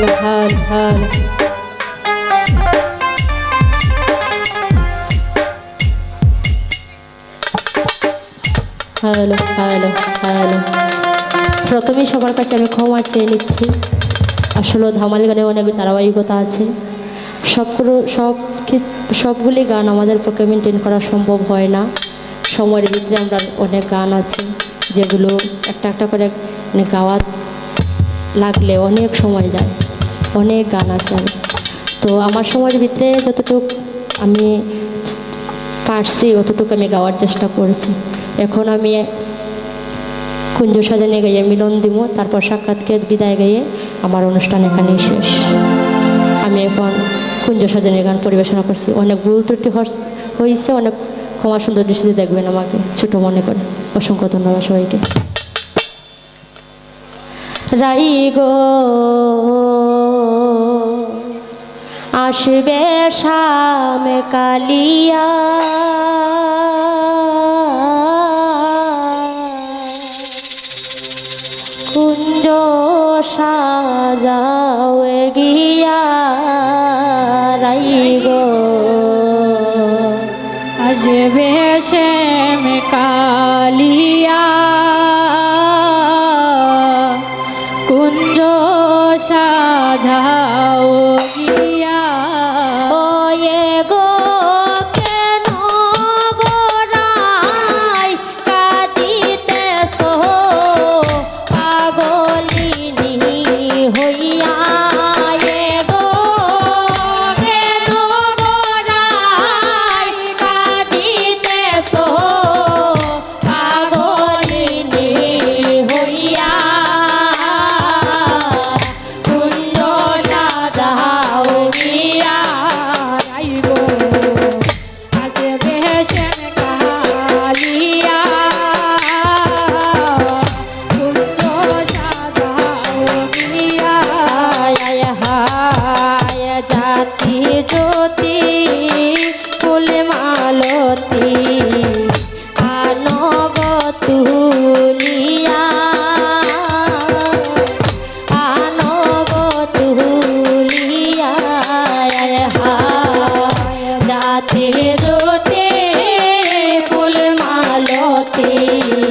ঢাল ঢাল ঢাল হ্যালো হ্যালো হ্যালো প্রথমেই সবার কাছে আমি ক্ষমা চেয়ে নিচ্ছি। আসলে ধামালি গানে অনেক ধারাবাহিকতা আছে। সবগুলো, সব সবগুলি গান আমাদের পক্ষে মেনটেন করা সম্ভব হয় না। সময়ের ভিতরে আমরা অনেক গান আছে, যেগুলো একটা একটা করে গাওয়া লাগলে অনেক সময় যায়। অনেক গান আছে। তো আমার সময়ের ভিতরে যতটুকু আমি পারছি, অতটুকু আমি গাওয়ার চেষ্টা করেছি। এখন আমি কুঞ্জ সাজানে গাইয়ে মিলন দিব তারপর সাক্ষাৎকে বিদায় গাইয়ে আমার অনুষ্ঠান এখানেই শেষ। আমি এখন কুঞ্জ সাজানের গান পরিবেশনা করছি। অনেক ভুল ত্রুটি হয়েছে, অনেক ক্ষমা সুন্দর দৃষ্টিতে দেখবেন আমাকে, ছোট মনে করে। অসংখ্য ধন্যবাদ সবাইকে। রাই গো আসবে শামে কালিয়া। কুঞ্জ সাজাও গিয়া রাই আসবে শ্যাম কালিয়া। কুঞ্জ সাজাও পথে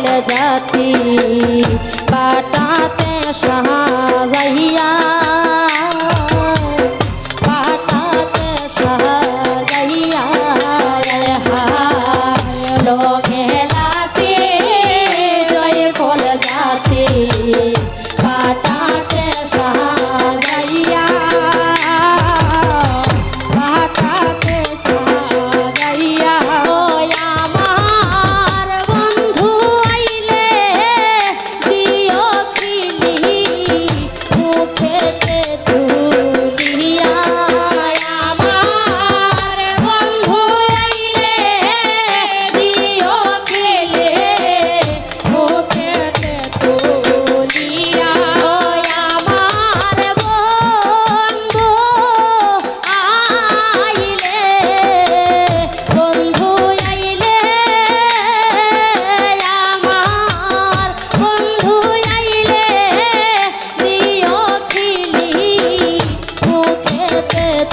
चल जाती बाटाते सहा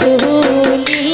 রসুলি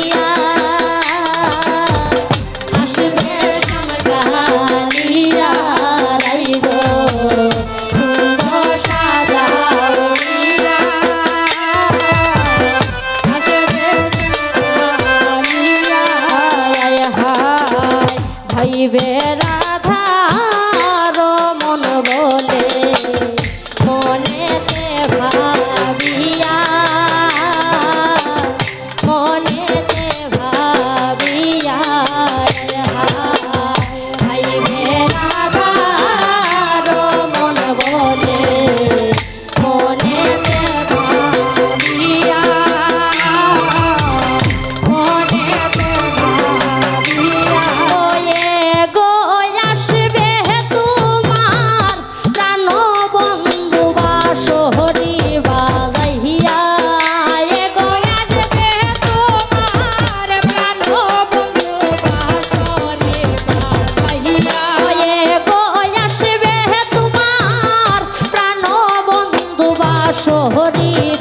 বাসহরি